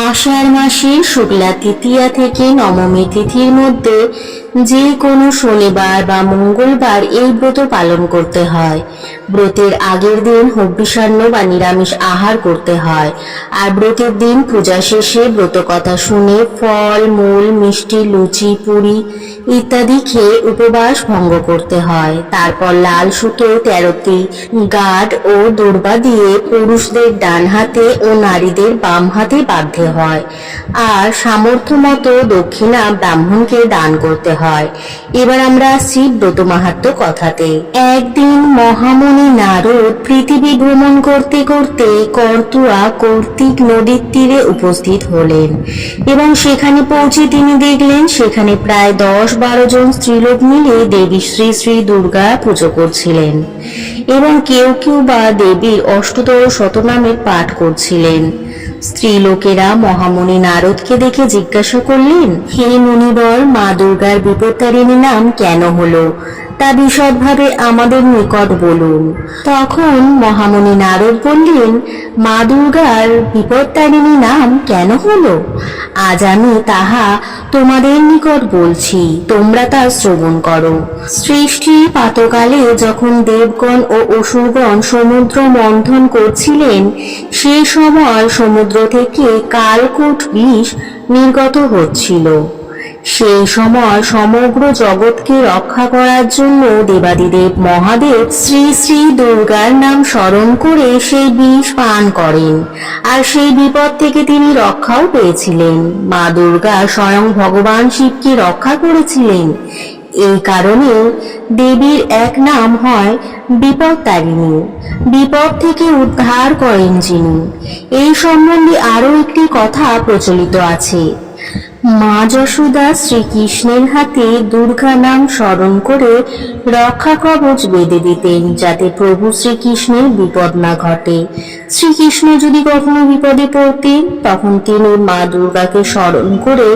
আষাঢ় মাসে শুক্লা তৃতীয়া থেকে নবমী তিথির মধ্যে যে কোনো শনিবার বা মঙ্গলবার এই ব্রত পালন করতে হয়। ব্রতের আগের দিন হব্বিষান্ন বা নিরামিষ আহার করতে হয়। আর ব্রতের দিন পূজা শেষে ব্রত কথা শুনে ফল, মূল, মিষ্টি, লুচি, পুরি ইত্যাদি খেয়ে উপবাস ভঙ্গ করতে হয়। তারপর লাল সুতো, তেরোটি গাঢ় ও দুর্বা দিয়ে পুরুষদের ডান হাতে ও নারীদের বাম হাতে বাঁধতে হয়। আর সামর্থ্য মতো দক্ষিণা ব্রাহ্মণকে দান করতে হয়। এবার আমরা আসছি মাহাত্ম কথাতে। একদিন মহামণি নারদ পৃথিবী ভ্রমণ করতে করতে কর্তিক নদীর তীরে উপস্থিত হলেন এবং সেখানে পৌঁছে তিনি দেখলেন সেখানে প্রায় দশ বারো জন স্ত্রীলোক মিলে দেবী শ্রী শ্রী দুর্গা পুজো করছিলেন এবং কেউ কেউ বা দেবীর অষ্টতর শতনামের পাঠ করছিলেন। স্ত্রীলোকেরা মহামণি নারদকে দেখে জিজ্ঞাসা করলেন, হে মুনিবর, মা দুর্গার বিপত্তারিণী নাম কেন হলো? তা বিশদভাবে আমাদের নিকট বলুন। তখন মহামণি নারদ বললেন, মা দুর্গার বিপত্তারিণী নাম কেন হল? আজ আমি তাহা তোমাদের নিকট বলছি, তোমরা তা শ্রবণ করো। সৃষ্টি পাতকালে যখন দেবগণ ও অসুরগণ সমুদ্র মন্থন করছিলেন সেই সময় সমুদ্র থেকে কালকূট বিষ নির্গত হচ্ছিল। সেই সময় সমগ্র জগৎকে রক্ষা করার জন্য দেবাদিদেব মহাদেব শ্রী শ্রী দুর্গার নাম স্মরণ করে সেই বিষ পান করেন। আর সেই বিপদ থেকে তিনি রক্ষাও পেয়েছিলেন। মা দুর্গা স্বয়ং ভগবান শিবকে রক্ষা করেছিলেন। এই কারণে দেবীর এক নাম হয় বিপদ তারিণী বিপদ থেকে উদ্ধার করেন যিনি। এই সম্বন্ধে আরও একটি কথা প্রচলিত আছে। মা যশোদা শ্রীকৃষ্ণের হাতে দুর্গা নাম স্মরণ করে রক্ষা কবচ বেঁধে দিতেন, যাতে প্রভু শ্রীকৃষ্ণের বিপদ না ঘটে। শ্রীকৃষ্ণ যদি কখনো বিপদে পড়তেন, তখন তিনি মা দুর্গাকে স্মরণ করে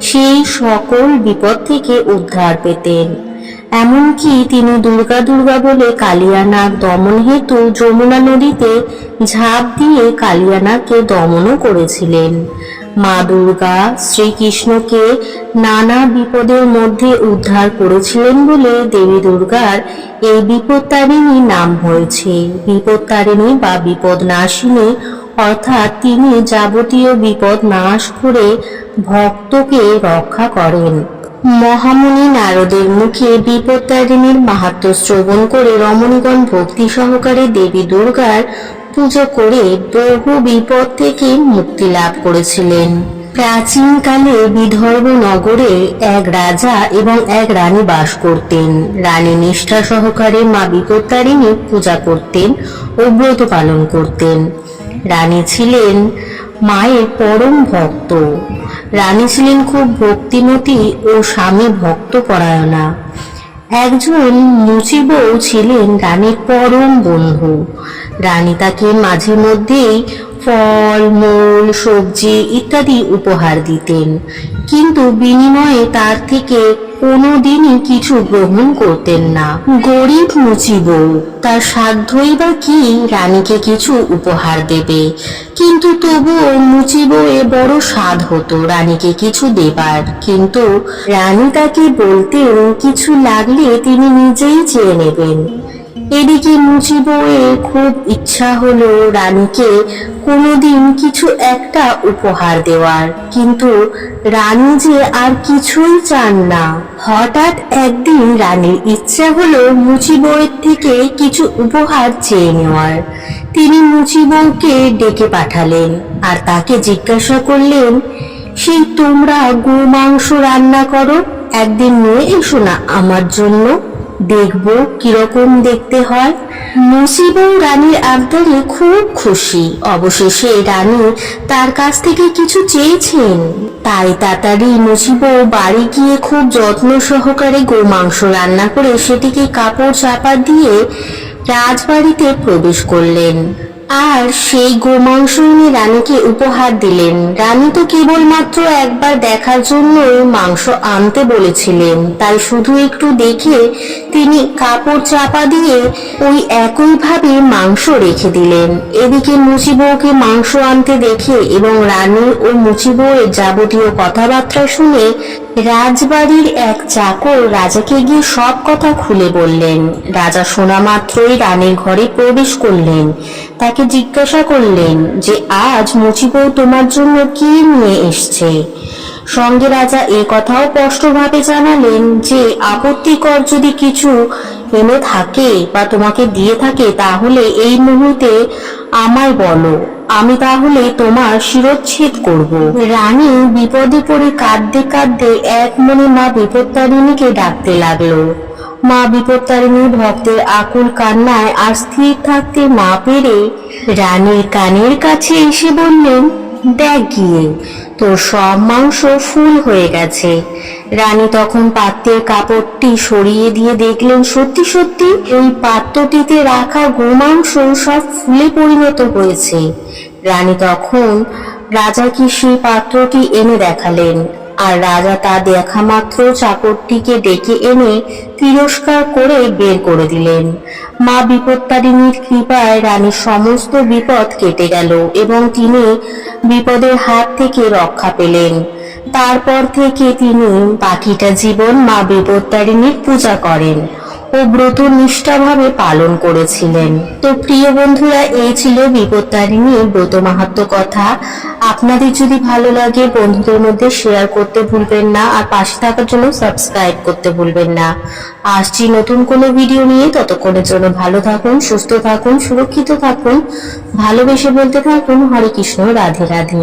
সেই সকল বিপদ থেকে উদ্ধার পেতেন। এমনকি তিনি দুর্গা দুর্গা বলে কালিয়ানাগ দমন হেতু যমুনা নদীতে ঝাঁপ দিয়ে কালিয়ানাগকে দমনও করেছিলেন। মা দুর্গা শ্রীকৃষ্ণকে নানা বিপদের মধ্যে উদ্ধার করেছিলেন বলে দেবী দুর্গার এই বিপত্তারিণী নাম হয়েছে। বিপত্তারিণী বা বিপদ নাশিনী, অর্থাৎ তিনি যাবতীয় বিপদ নাশ করে ভক্তকে রক্ষা করেন। মহামুনি নারদের মুখে বিপত্তারিণীর মাহাত্ম শ্রবণ করে রমণীগণ ভক্তি সহকারে দেবী দুর্গার পুজো করে বহু বিপদ থেকে মুক্তি লাভ করেছিলেন। প্রাচীনকালে বিদর্ভ নগরে এক রাজা এবং এক রানী বাস করতেন। রানী নিষ্ঠা সহকারে মা বিপত্তারিণী পূজা করতেন ও ব্রত পালন করতেন। রানী ছিলেন মায়ের পরম ভক্ত। রানী ছিলেন খুব ভক্তিমতী ও স্বামী ভক্ত পরায়ণা একজন মুচি বউ ছিলেন রানীর পরম বন্ধু। রানী তাকে মাঝে মধ্যেই ফল, মূল, সবজি ইত্যাদি উপহার দিতেন। কিন্তু বিনিময়ে তার থেকে কোনোদিনই কিছু গ্রহণ করতেন না। গরিব মুচি বউ, তার সাধ্যই বা কি রানীকে কিছু উপহার দেবে। কিন্তু তবুও মুচি বউয়ে বড় স্বাদ হতো রানীকে কিছু দেবার। কিন্তু রানী তাকে বলতেন কিছু লাগলে তিনি নিজেই চেয়ে নেবেন। এদিকে মুচি বউয়ের খুব ইচ্ছা হলো রানীকে কোনোদিন কিছু একটা উপহার দেওয়ার। কিন্তু রানী যে আর কিছুই চান না। হঠাৎ একদিন রানীর ইচ্ছা হলো মুচি বউয়ের থেকে কিছু উপহার চেয়ে নেওয়ার। তিনি মুচি বউকে ডেকে পাঠালেন আর তাকে জিজ্ঞাসা করলেন, সেই তোমরা গো মাংস রান্না করো? একদিন নিয়ে এসো না আমার জন্য। দেখব কীরকম দেখতে হয়। মুসিবউ রানীর আবদারে খুব খুশি। অবশেষে রানী তার কাছ থেকে কিছু চেয়েছেন। তাই তাড়াতাড়ি মুসিব বাড়ি গিয়ে খুব যত্ন সহকারে গোমাংস রান্না করে সেটিকে কাপড় চাপা দিয়ে রাজবাড়িতে প্রবেশ করলেন। আর সেই গোমাংস এনে রানীকে উপহার দিলেন। রানী তো কেবলমাত্র একবার দেখার জন্য মাংস আনতে বলেছিলেন। তাই শুধু একটু দেখে তিনি কাপড় চাপা দিয়ে ওই একইভাবে মাংস রেখে দিলেন। এদিকে মুচি বউকে মাংস আনতে দেখে এবং রানী ও মুচি বউয়ের যাবতীয় কথাবার্তা শুনে রাজবাড়ির এক চাকর রাজাকে গিয়ে সব কথা খুলে বললেন। রাজা শোনা মাত্রই রানীর ঘরে প্রবেশ করলেন। তাকে জিজ্ঞাসা করলেন যে, আজ মুচি বউ তোমার জন্য কি নিয়ে এসছে? সঙ্গে রাজা এ কথাও স্পষ্টভাবে জানালেন যে, আপত্তিকর যদি কিছু এনে থাকে বা তোমাকে দিয়ে থাকে, তাহলে এই মুহূর্তে আমায় বলো। আমি তাহলে তোমার শিরচ্ছেদ করব। রানী বিপদে পড়ে কাঁদতে কাঁদতে এক মনে মা বিপত্তারিণীকে ডাকতে লাগল। মা বিপত্তারিণী ভক্তের আকুল কান্নায় আর স্থির থাকতে না পেরে রানীর কানের কাছে এসে বললেন, দেখ গিয়ে। তোর সব মাংস ফুল হয়ে গেছে। রানী তখন পাত্রের কাপড়টি সরিয়ে দিয়ে দেখলেন, সত্যি সত্যি ওই পাত্রটিতে রাখা গোমাংস সব ফুলে পরিণত হয়েছে। রানী তখন রাজাকে সেই পাত্রটি এনে দেখালেন? আর রাজা তা দেখা মাত্র চাকরটিকে ডেকে এনে তিরস্কার করে বের করে দিলেন। মা বিপত্তারিণীর কৃপায় রানীর সমস্ত বিপদ কেটে গেল এবং তিনি বিপদের হাত থেকে রক্ষা পেলেন। তারপর থেকে তিনি বাকিটা জীবন মা বিপত্তারিণীর পূজা করেন। ও ব্রত নিষ্ঠাভাবে পালন করেছিলেন। তো প্রিয় বন্ধুরা, এই ছিল বিপত্তারিণী ব্রত মাহাত্ম কথা। আপনাদের যদি ভালো লাগে, বন্ধুদের মধ্যে শেয়ার করতে ভুলবেন না, আর পাশে থাকার জন্য সাবস্ক্রাইব করতে ভুলবেন না। আসছি নতুন কোনো ভিডিও নিয়ে, ততক্ষণের জন্য ভালো থাকুন, সুস্থ থাকুন, সুরক্ষিত থাকুন, ভালোবেসে বলতে থাকুন, হরে কৃষ্ণ, রাধে রাধে।